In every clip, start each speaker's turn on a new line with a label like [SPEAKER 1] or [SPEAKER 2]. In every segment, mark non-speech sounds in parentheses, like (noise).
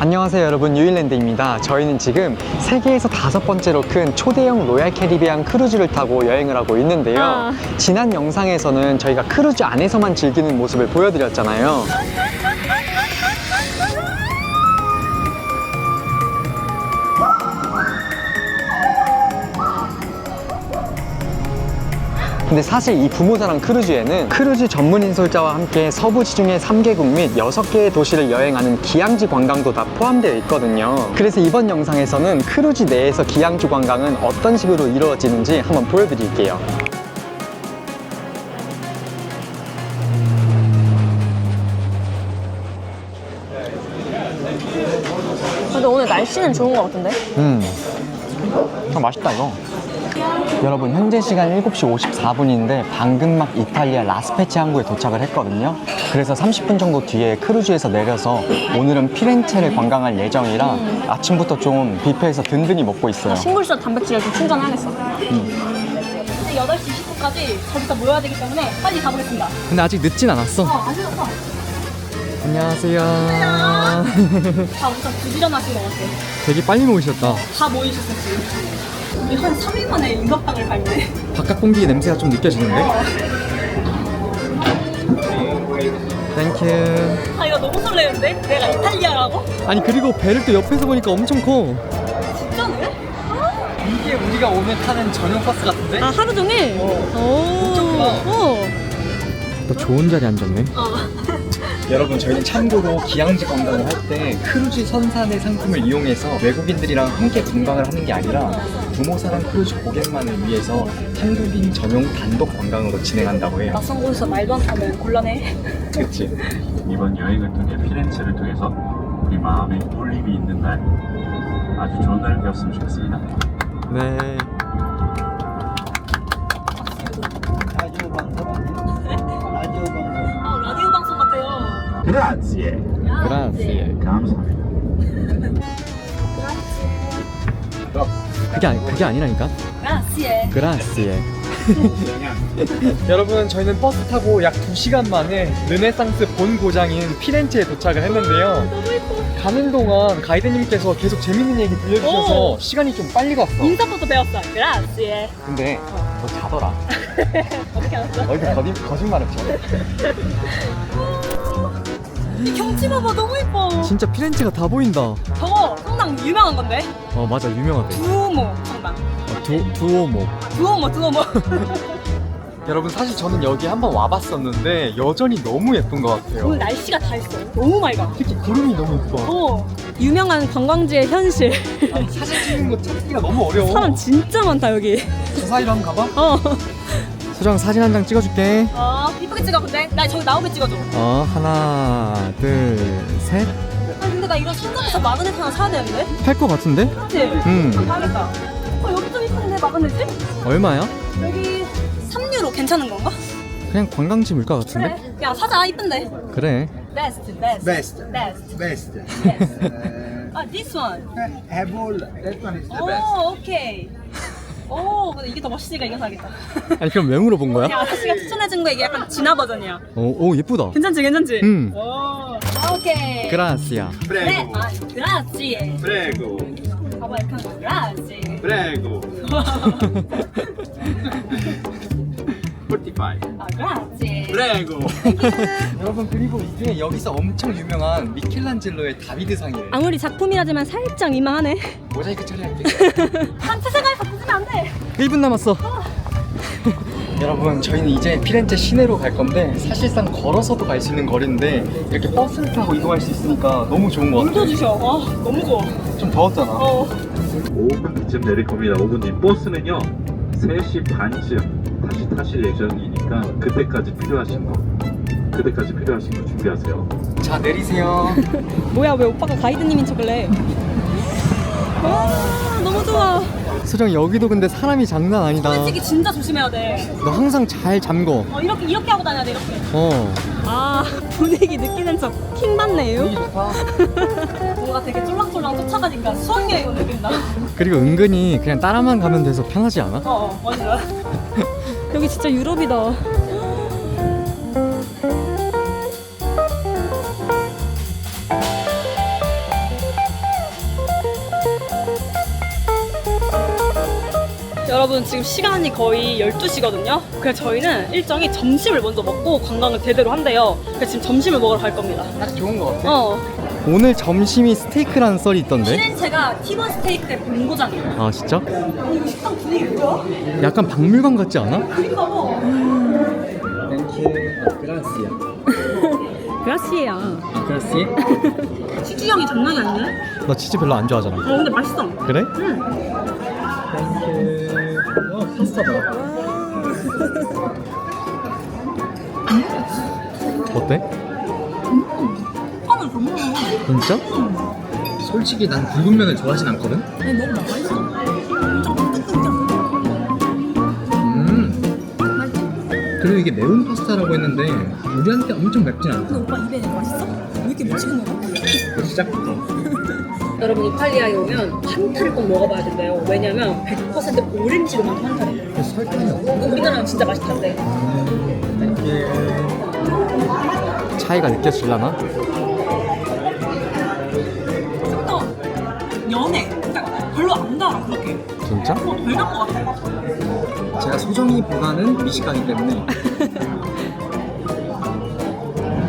[SPEAKER 1] 안녕하세요 여러분. 유일랜드입니다. 저희는 지금 세계에서 다섯 번째로 큰 초대형 로얄 캐리비안 크루즈를 타고 여행을 하고 있는데요.
[SPEAKER 2] 아.
[SPEAKER 1] 지난 영상에서는 저희가 크루즈 안에서만 즐기는 모습을 보여드렸잖아요 근데 사실 이 부모자랑 크루즈에는 크루즈 전문 인솔자와 함께 서부 지중해 3개국 및 6개의 도시를 여행하는 기항지 관광도 다 포함되어 있거든요. 그래서 이번 영상에서는 크루즈 내에서 기항지 관광은 어떤 식으로 이루어지는지 한번 보여드릴게요.
[SPEAKER 2] 근데 오늘 날씨는 좋은 것 같은데?
[SPEAKER 1] 음, 아, 맛있다 이거. 여러분 현재 시간 7시 54분인데 방금 막 이탈리아 라스페치 항구에 도착을 했거든요. 그래서 30분 정도 뒤에 크루즈에서 내려서 오늘은 피렌체를 관광할 예정이라 아침부터 좀 뷔페에서 든든히 먹고 있어요.
[SPEAKER 2] 신골수와 단백질을 좀 충전해야겠어. 이제 8시 20분까지 저기서 모여야 되기 때문에 빨리 가보겠습니다.
[SPEAKER 1] 근데 아직 늦진 않았어.
[SPEAKER 2] 어, 안 늦었어.
[SPEAKER 1] 안녕하세요. (laughs)
[SPEAKER 2] 다 엄청 부지런하신 것 같아.
[SPEAKER 1] 되게 빨리 모이셨다.
[SPEAKER 2] 다 모이셨어, 지금. 우리 한 3일 만에 인덕방을 밟네.
[SPEAKER 1] 바깥 공기 냄새가 좀 느껴지는데? 땡큐.
[SPEAKER 2] 아, 이거 너무 설레는데? 내가 이탈리아라고?
[SPEAKER 1] 아니 그리고 배를 또 옆에서 보니까 엄청 커.
[SPEAKER 2] 진짜네?
[SPEAKER 1] 이게 우리가 오늘 타는 전용 버스 같은데?
[SPEAKER 2] 아, 하루 종일? 오.
[SPEAKER 1] 크다.
[SPEAKER 2] 어.
[SPEAKER 1] 너 좋은 자리 앉았네.
[SPEAKER 2] 어.
[SPEAKER 1] 여러분 저희는 참고로 기항지 관광을 할 때 크루즈 선산의 상품을 이용해서 외국인들이랑 함께 관광을 하는 게 아니라 부모사랑 크루즈 고객만을 위해서 한국인 전용 단독 관광으로 진행한다고 해요.
[SPEAKER 2] 낯선 곳에서 말도 안 타면 곤란해.
[SPEAKER 1] 그렇지. (laughs)
[SPEAKER 3] 이번 여행을 통해 피렌체를 통해서 우리 마음에 울림이 있는 날 아주 좋은 날이 되었으면 좋겠습니다.
[SPEAKER 1] 네.
[SPEAKER 2] 아,
[SPEAKER 3] 그라지에
[SPEAKER 1] 그라시에.
[SPEAKER 3] 감사합니다.
[SPEAKER 1] 그게 아니 그게 아니라니까.
[SPEAKER 2] 라시에.
[SPEAKER 1] 그라시에. (laughs) 여러분 저희는 버스 타고 약 2시간 만에 르네상스 본 고장인 피렌체에 도착을 했는데요.
[SPEAKER 2] 너무 예뻐.
[SPEAKER 1] 가는 동안 가이드님께서 계속 재밌는 얘기 들려주셔서
[SPEAKER 2] 오.
[SPEAKER 1] 시간이 좀 빨리 갔어.
[SPEAKER 2] 인사부터 배웠어. 그라시에.
[SPEAKER 1] 근데 너 자더라. (laughs)
[SPEAKER 2] 어떻게 알았어?
[SPEAKER 1] 어디서 거짓, 거짓말을 쳐. (laughs)
[SPEAKER 2] 이 경치 봐봐 너무 예뻐.
[SPEAKER 1] 진짜 피렌체가 다 보인다.
[SPEAKER 2] 저거 성당 유명한 건데.
[SPEAKER 1] 어 맞아 유명하대.
[SPEAKER 2] 두오모 성당.
[SPEAKER 1] 어, 두, 두오모.
[SPEAKER 2] 두오모 두오모. (laughs)
[SPEAKER 1] 여러분 사실 저는 여기 한번 와봤었는데 여전히 너무 예쁜 것 같아요.
[SPEAKER 2] 오늘 날씨가 다 있어. 너무 맑아.
[SPEAKER 1] 특히 구름이 너무 예뻐.
[SPEAKER 2] 어. 유명한 관광지의 현실.
[SPEAKER 1] 아니, 사진 찍는 거 찾기가 너무 어려워.
[SPEAKER 2] 사람 진짜 많다 여기.
[SPEAKER 1] 저 사이로 한번 가봐.
[SPEAKER 2] 어.
[SPEAKER 1] 수정 사진 한 장 찍어줄게.
[SPEAKER 2] 어 이쁘게 찍어 근데 나 저기 나오게 찍어줘.
[SPEAKER 1] 어 하나 둘 셋.
[SPEAKER 2] 아 근데 나 이거 상점에서 마그넷 하나 사야 되는데.
[SPEAKER 1] 팔 것 같은데?
[SPEAKER 2] 그렇지?
[SPEAKER 1] 음.
[SPEAKER 2] 사야겠다. 어 여기 좀 이쁜데 마그넷이?
[SPEAKER 1] 얼마야?
[SPEAKER 2] 여기 3유로 괜찮은 건가?
[SPEAKER 1] 그냥 관광지 물가
[SPEAKER 2] 그래.
[SPEAKER 1] 같은데?
[SPEAKER 2] 야 사자 이쁜데.
[SPEAKER 1] 그래.
[SPEAKER 2] 베스트 베스트.
[SPEAKER 4] Best.
[SPEAKER 2] 베스트.
[SPEAKER 4] Best. (laughs)
[SPEAKER 2] 아 this one.
[SPEAKER 4] have all. That one is the best.
[SPEAKER 2] 오 오케이. 오 근데 이게 더 멋있으니까 이거 사야겠다. (laughs)
[SPEAKER 1] 아니 그럼 왜 물어본 거야?
[SPEAKER 2] 야 아저씨가 추천해준 거 이게 약간 진화 버전이야.
[SPEAKER 1] 어, 오 예쁘다.
[SPEAKER 2] 괜찮지 괜찮지?
[SPEAKER 1] 음.
[SPEAKER 2] 오 아, 오케이.
[SPEAKER 1] 그라시아.
[SPEAKER 2] 그래.
[SPEAKER 4] Prego.
[SPEAKER 2] 아 그라지.
[SPEAKER 4] Prego.
[SPEAKER 2] 봐봐 하는 그라지.
[SPEAKER 4] Prego. 45.
[SPEAKER 2] 아 그라지.
[SPEAKER 4] Prego. (laughs)
[SPEAKER 1] 여러분 그리고 이게 여기서 엄청 유명한 미켈란젤로의 다비드상이에요.
[SPEAKER 2] 아무리 작품이라지만 살짝 민망하네.
[SPEAKER 1] 모자이크 처리할게.
[SPEAKER 2] 한테 생각이 바꾸지면 안 돼.
[SPEAKER 1] 1분 남았어. (laughs) 여러분 저희는 이제 피렌체 시내로 갈 건데 사실상 걸어서도 갈 수 있는 거리인데 이렇게 버스를 타고 이동할 수 있으니까 너무 좋은 것 같아요.
[SPEAKER 2] 주셔. 아 너무 좋아.
[SPEAKER 1] 좀 더웠잖아.
[SPEAKER 2] 어.
[SPEAKER 3] 5분 뒤쯤 내릴 겁니다. 5분 뒤 버스는요 3시 반쯤 다시 타실 예정이니까 그때까지 필요하신 거 그때까지 필요하신 거 준비하세요.
[SPEAKER 1] 자 내리세요. (laughs)
[SPEAKER 2] 뭐야 왜 오빠가 가이드님인 척을래? 와 너무 좋아.
[SPEAKER 1] 수정 여기도 근데 사람이 장난 아니다.
[SPEAKER 2] 솔직히 진짜 조심해야 돼.
[SPEAKER 1] 너 항상 잘 잠궈.
[SPEAKER 2] 어 이렇게 이렇게 하고 다녀야 돼 이렇게.
[SPEAKER 1] 어.
[SPEAKER 2] 아 (laughs) 분위기 느끼는 척 킹받네요.
[SPEAKER 1] 좋다. (laughs)
[SPEAKER 2] 뭔가 되게 쫄랑쫄랑 쫓아가니까 수학여행 온 느낌나.
[SPEAKER 1] 그리고 은근히 그냥 따라만 가면 돼서 편하지 않아?
[SPEAKER 2] 어 완전. 여기 진짜 유럽이다. 여러분 지금 시간이 거의 12시거든요. 그래서 저희는 일정이 점심을 먼저 먹고 관광을 제대로 한대요. 그래서 지금 점심을 먹으러 갈 겁니다.
[SPEAKER 1] 딱 좋은 것 같아.
[SPEAKER 2] 어.
[SPEAKER 1] 오늘 점심이 스테이크라는 썰이 있던데.
[SPEAKER 2] 피렌체가 티본 스테이크의 본고장이에요.
[SPEAKER 1] 아 진짜?
[SPEAKER 2] 이거 식당 분위기 뭐야?
[SPEAKER 1] 약간 박물관 같지 않아?
[SPEAKER 2] 그니까 뭐. (laughs) 그라시에야.
[SPEAKER 1] 아, 그렇지.
[SPEAKER 2] 치즈 향이 장난이 아니네.
[SPEAKER 1] 나 치즈 별로 안 좋아하잖아.
[SPEAKER 2] 어 근데 맛있어.
[SPEAKER 1] 그래?
[SPEAKER 2] 응.
[SPEAKER 1] 어. 어때? 진짜? 솔직히 난 굵은 면을 좋아하진 않거든.
[SPEAKER 2] 아니 너무 맛있어. 엄청.
[SPEAKER 1] 음. 그리고 이게 매운 파스타라고 했는데 우리한테 엄청 맵진 않다.
[SPEAKER 2] 근데 오빠 입에 맛있어? 왜 이렇게 미치겠는 거야?
[SPEAKER 1] 시작부터. (laughs)
[SPEAKER 2] 여러분 이탈리아에 오면 판타를 꼭 먹어봐야 된대요. 왜냐면 100% 오렌지로 만든 판타래요.
[SPEAKER 1] 설탕이 없어.
[SPEAKER 2] 우리나라랑 진짜 맛있던데.
[SPEAKER 1] 차이가 느껴질라나?
[SPEAKER 2] 연해. 그러니까 별로 안 달아 그렇게.
[SPEAKER 1] 진짜?
[SPEAKER 2] 어, 별난 것 같아.
[SPEAKER 1] 제가 소정이보다는 미식가기 때문에 (laughs)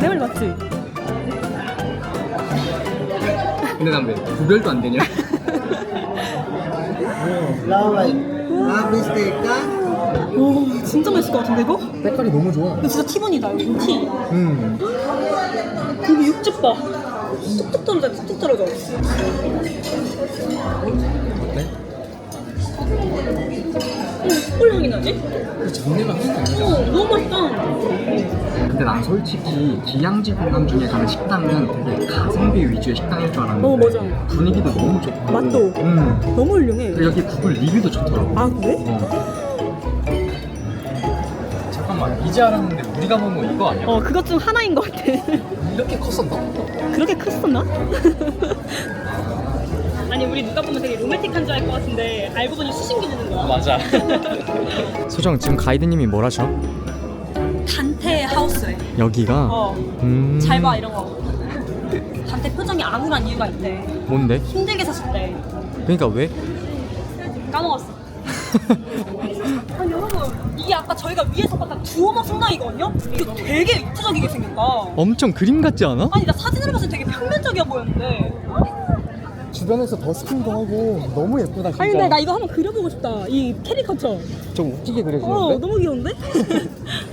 [SPEAKER 2] 내 말 맞지?
[SPEAKER 1] 근데 난 왜 구별도 안 되냐?
[SPEAKER 5] Mistake,
[SPEAKER 2] 오 진짜 맛있을 것 같은데 이거?
[SPEAKER 1] 색깔이 너무 좋아.
[SPEAKER 2] 이거 진짜 티본이다 이거 티.
[SPEAKER 1] 음.
[SPEAKER 2] 여기 육즙 봐. 뚝뚝 떨어져 뚝뚝 떨어져.
[SPEAKER 1] 어때?
[SPEAKER 2] 음, 숯불 향이 나지?
[SPEAKER 1] 그 잡내가 하나도 안 나잖아.
[SPEAKER 2] 어 너무 맛있다.
[SPEAKER 1] 근데 난 솔직히 기양지 공항 중에 가는 식당은 되게 가성비 위주의 식당일 줄 알았는데
[SPEAKER 2] 어, 맞아.
[SPEAKER 1] 분위기도 너무 좋고
[SPEAKER 2] 맛도.
[SPEAKER 1] 음.
[SPEAKER 2] 너무 훌륭해.
[SPEAKER 1] 그리고 여기 구글 리뷰도 좋더라고
[SPEAKER 2] 아 그래?
[SPEAKER 1] 어. 잠깐만 이제 알았는데 우리가 본거 이거 아니야?
[SPEAKER 2] 어 그것 중 하나인 것 같아.
[SPEAKER 1] 이렇게 컸었나?
[SPEAKER 2] 그렇게 컸었나? (laughs) 아니 우리 누가 보면 되게 로맨틱한 줄 알 것 같은데 알고 보니 수신기 주는 거야.
[SPEAKER 1] 맞아 (laughs) 소정 지금 가이드님이 뭘 하셔?
[SPEAKER 2] 단테 하우스래.
[SPEAKER 1] 여기가
[SPEAKER 2] 어.
[SPEAKER 1] 음...
[SPEAKER 2] 잘 봐 이런 거. 단테 표정이 암울한 이유가 있대.
[SPEAKER 1] 뭔데?
[SPEAKER 2] 힘들게 샀었대.
[SPEAKER 1] 그러니까 왜?
[SPEAKER 2] 까먹었어. (laughs) 아니 여러분 이게 아까 저희가 위에서 봤던 두오마 성당이거든요? 이거 되게 입체적이게 생겼다.
[SPEAKER 1] 엄청 그림 같지 않아?
[SPEAKER 2] 아니 나 사진으로 봤을 때 되게 평면적이어 보였는데.
[SPEAKER 1] 주변에서 버스킹도 하고 너무 예쁘다 진짜
[SPEAKER 2] 아니 근데 나 이거 한번 그려보고 싶다. 이 캐리커처.
[SPEAKER 1] 좀 웃기게
[SPEAKER 2] 어
[SPEAKER 1] 그려지는데?
[SPEAKER 2] 너무 귀여운데? (laughs)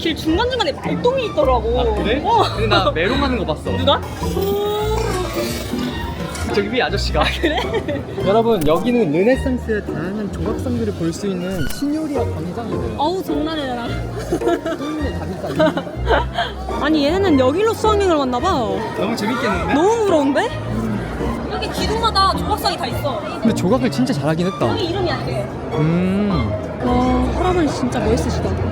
[SPEAKER 2] 길 중간 중간에 말똥이 있더라고. 어.
[SPEAKER 1] 근데 나 메롱 하는 거 봤어
[SPEAKER 2] 누가?
[SPEAKER 1] 저기 위에 아저씨가
[SPEAKER 2] 그래?
[SPEAKER 1] 여러분 여기는 르네상스의 다양한 조각상들을 볼 수 있는 시뇨리아 광장이래요
[SPEAKER 2] 어우 장난해라.
[SPEAKER 1] 답이다
[SPEAKER 2] 아니 얘네는 여기로 수학여행을 왔나봐.
[SPEAKER 1] 너무 재밌겠는데?
[SPEAKER 2] 너무 부러운데? 여기 기둥마다 조각상이 다 있어.
[SPEAKER 1] 근데 조각을 진짜 잘하긴 했다
[SPEAKER 2] 여기 이름이 안 돼. 음와 할아버지 진짜 멋있으시다.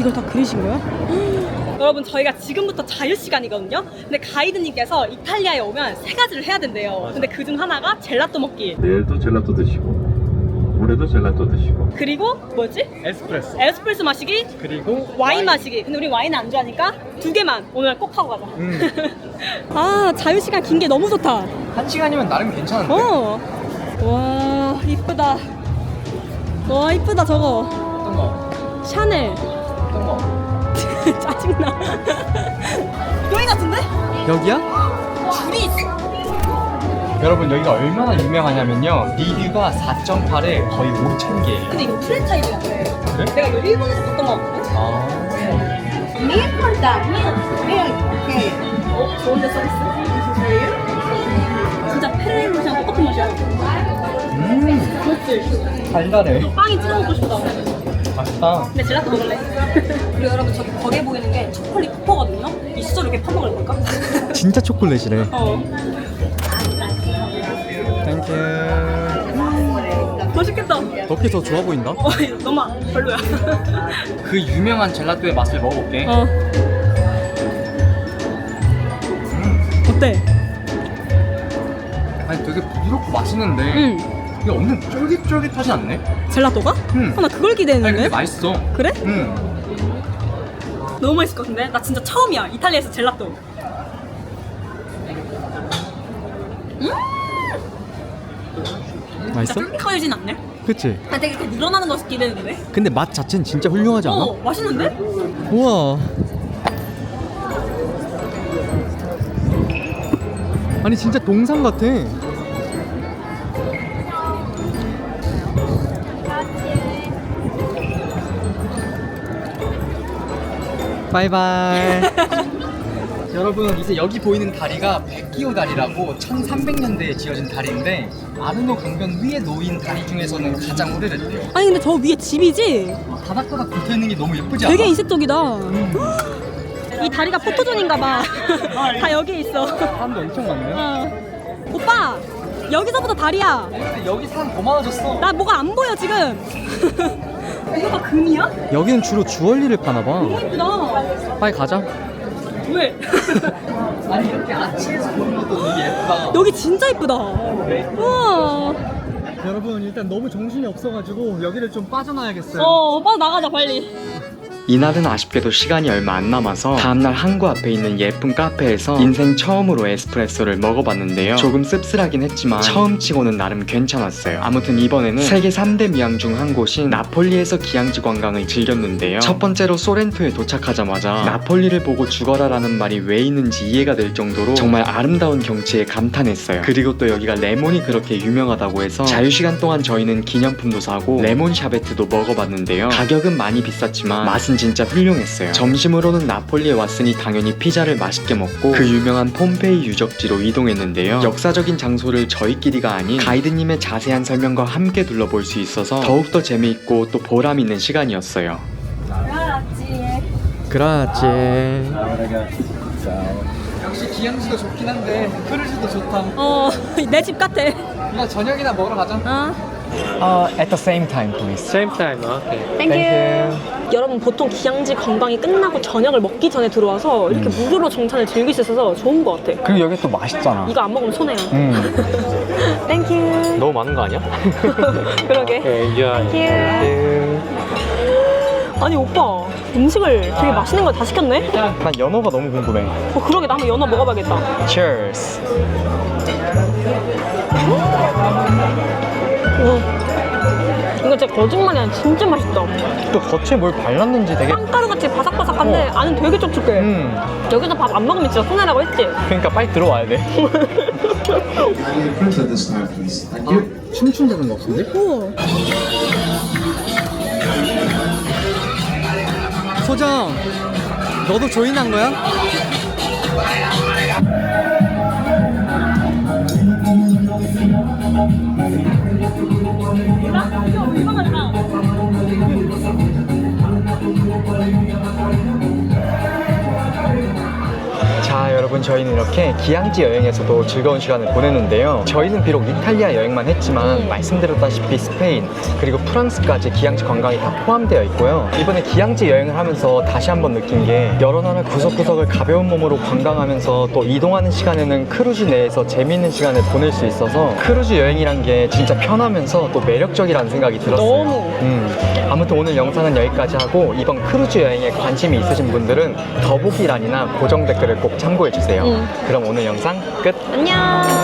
[SPEAKER 2] 이걸 다 그리신 거야? (gasps) 여러분 저희가 지금부터 자유 시간이거든요. 근데 가이드님께서 이탈리아에 오면 세 가지를 해야 된대요. 근데 그 중 하나가 젤라또 먹기.
[SPEAKER 3] 내일도 젤라또 드시고 모레도 젤라또 드시고
[SPEAKER 2] 그리고 뭐였지?
[SPEAKER 1] 에스프레소
[SPEAKER 2] 에스프레소 마시기,
[SPEAKER 1] 그리고
[SPEAKER 2] 와인 마시기. 근데 우리 와인 안 좋아하니까 두 개만 오늘 꼭 하고 가자.
[SPEAKER 1] 음. (laughs)
[SPEAKER 2] 아 자유 시간 긴 게 너무 좋다.
[SPEAKER 1] 한 시간이면 나름 괜찮은데?
[SPEAKER 2] 어. 와 이쁘다. 와 이쁘다 저거.
[SPEAKER 1] 어떤 거?
[SPEAKER 2] 샤넬.
[SPEAKER 1] 어떤 거? (laughs)
[SPEAKER 2] 짜증나. 여기 같은데?
[SPEAKER 1] 여기야?
[SPEAKER 2] 줄이 있어.
[SPEAKER 1] 여러분 여기가 얼마나 유명하냐면요 리뷰가 4.8에 거의 5천 개
[SPEAKER 2] 근데 이거 프랜차이즈야. 그래? 내가 이거 일본에서 봤던 거 같거든?
[SPEAKER 1] 아
[SPEAKER 5] 미에폴다, 미에폴, 오케이.
[SPEAKER 2] 어, 좋은데 서비스? 진짜 페레로시랑 똑같은 맛이야. 음 그렇지.
[SPEAKER 1] 달달해
[SPEAKER 2] 빵이 찍어 먹고 싶다.
[SPEAKER 1] 맛있다.
[SPEAKER 2] 근데 젤라또 먹을래? 그리고 여러분 저기 벽에 보이는 게 초콜릿 쿠퍼거든요? 이 수저로 이렇게 퍼먹을 걸까? (laughs)
[SPEAKER 1] 진짜 초콜릿이래.
[SPEAKER 2] 어.
[SPEAKER 1] 땡큐.
[SPEAKER 2] 맛있겠다.
[SPEAKER 1] 덕기 더 좋아 보인다.
[SPEAKER 2] 어, 너무 별로야. (laughs)
[SPEAKER 1] 그 유명한 젤라또의 맛을 먹어볼게.
[SPEAKER 2] 어. 어때?
[SPEAKER 1] 아니 되게 부드럽고 맛있는데
[SPEAKER 2] 응.
[SPEAKER 1] 이게 엄청 쫄깃쫄깃하지 않네?
[SPEAKER 2] 젤라또가?
[SPEAKER 1] 응.
[SPEAKER 2] 어, 나 그걸
[SPEAKER 1] 아니
[SPEAKER 2] 기대했는데.
[SPEAKER 1] 근데 맛있어.
[SPEAKER 2] 그래?
[SPEAKER 1] 응.
[SPEAKER 2] 너무 맛있을 것 같은데? 나 진짜 처음이야. 이탈리아에서 젤라또.
[SPEAKER 1] 맛있어?
[SPEAKER 2] 진짜 쫄깃하진 않네?
[SPEAKER 1] 그치?
[SPEAKER 2] 나 되게 이렇게 늘어나는 거 기대했는데?
[SPEAKER 1] 근데 맛 자체는 진짜 훌륭하지 않아?
[SPEAKER 2] 어, 맛있는데?
[SPEAKER 1] 우와. 아니 진짜 동상 같아. 바이바이. (laughs) 여러분 이제 여기 보이는 다리가 백기호 다리라고 1300년대에 지어진 다리인데 아르노 강변 위에 놓인 다리 중에서는 가장 오래됐대요.
[SPEAKER 2] 아니 근데 저 위에 집이지?
[SPEAKER 1] 바닥바닥 붙어 있는 게 너무 예쁘지 않아?
[SPEAKER 2] 되게 이색적이다. 이 다리가 포토존인가 봐. (laughs) 다 여기에 있어.
[SPEAKER 1] 사람도 엄청 많네.
[SPEAKER 2] 어. 오빠 여기서부터 다리야.
[SPEAKER 1] 근데 여기 사람 더 많아졌어.
[SPEAKER 2] 나 뭐가 안 보여 지금. (laughs) 이거가 금이야?
[SPEAKER 1] 여기는 주로 주얼리를 파나 봐.
[SPEAKER 2] 너무 예쁘다.
[SPEAKER 1] 빨리 가자.
[SPEAKER 2] 왜? (laughs)
[SPEAKER 1] 아니 이렇게 아치에서 보는 것도 되게 예쁘다.
[SPEAKER 2] 여기 진짜 예쁘다. 우와.
[SPEAKER 1] 여러분 일단 너무 정신이 없어가지고 여기를 좀 빠져나야겠어요.
[SPEAKER 2] 어, 오빠 나가자 빨리.
[SPEAKER 1] 이날은 아쉽게도 시간이 얼마 안 남아서 다음날 항구 앞에 있는 예쁜 카페에서 인생 처음으로 에스프레소를 먹어봤는데요. 조금 씁쓸하긴 했지만 처음 치고는 나름 괜찮았어요. 아무튼 이번에는 세계 3대 미항 중 한 곳인 나폴리에서 기항지 관광을 즐겼는데요. 첫 번째로 소렌토에 도착하자마자 나폴리를 보고 죽어라라는 말이 왜 있는지 이해가 될 정도로 정말 아름다운 경치에 감탄했어요. 그리고 또 여기가 레몬이 그렇게 유명하다고 해서 자유시간 동안 저희는 기념품도 사고 레몬 샤베트도 먹어봤는데요. 가격은 많이 비쌌지만 맛은 진짜 훌륭했어요. 점심으로는 나폴리에 왔으니 당연히 피자를 맛있게 먹고 그 유명한 폼페이 유적지로 이동했는데요. 역사적인 장소를 저희끼리가 아닌 가이드님의 자세한 설명과 함께 둘러볼 수 있어서 더욱더 재미있고 또 보람 있는 시간이었어요. 그라지. 역시 기항지도 좋긴 한데 크루즈도 좋다.
[SPEAKER 2] 어, (laughs) 내 집 같아.
[SPEAKER 1] 이거 저녁이나 먹으러 가자.
[SPEAKER 2] 어.
[SPEAKER 1] Uh, at the same time, please.
[SPEAKER 6] Same time, okay.
[SPEAKER 2] 땡큐. 여러분 보통 기항지 관광이 끝나고 저녁을 먹기 전에 들어와서 이렇게 무료로 정찬을 즐길 수 있어서 좋은 것 같아.
[SPEAKER 1] 그리고 여기 또 맛있잖아.
[SPEAKER 2] 이거 안 먹으면 손해야.
[SPEAKER 1] 음. (laughs)
[SPEAKER 2] 땡큐.
[SPEAKER 6] 너무 많은 거 아니야? (laughs)
[SPEAKER 2] 그러게.
[SPEAKER 6] enjoy.
[SPEAKER 2] 땡큐. (gasps) 아니 오빠 음식을 되게 맛있는 걸 다 시켰네?
[SPEAKER 1] 난 연어가 너무 궁금해.
[SPEAKER 2] 어 그러게 나 한번 연어 먹어봐야겠다.
[SPEAKER 1] Cheers.
[SPEAKER 2] 진짜 거짓말이 아니라 진짜 맛있다.
[SPEAKER 1] 또 겉에 뭘 발랐는지 되게.
[SPEAKER 2] 빵가루같이 바삭바삭한데 안은 되게 촉촉해.
[SPEAKER 1] 음.
[SPEAKER 2] 여기서 밥 안 먹으면 진짜 손해라고 했지?
[SPEAKER 1] 그러니까 빨리 들어와야 돼.
[SPEAKER 7] Print at this time, please. Thank you.
[SPEAKER 1] 춤춘다는 거 같은데?
[SPEAKER 2] 오.
[SPEAKER 1] 소정, 너도 조인한 거야? 자 여러분 저희는 이렇게 기항지 여행에서도 즐거운 시간을 보냈는데요. 저희는 비록 이탈리아 여행만 했지만 말씀드렸다시피 스페인 그리고 프랑스까지 기항지 관광이 다 포함되어 있고요. 이번에 기항지 여행을 하면서 다시 한번 느낀 게 여러 나라 구석구석을 가벼운 몸으로 관광하면서 또 이동하는 시간에는 크루즈 내에서 재미있는 시간을 보낼 수 있어서 크루즈 여행이란 게 진짜 편하면서 또 매력적이라는 생각이 들었어요.
[SPEAKER 2] 너무.
[SPEAKER 1] 음, 아무튼 오늘 영상은 여기까지 하고 이번 크루즈 여행에 관심이 있으신 분들은 더보기란이나 고정 댓글을 꼭 참고해 주세요.
[SPEAKER 2] 음.
[SPEAKER 1] 그럼 오늘 영상 끝.
[SPEAKER 2] 안녕.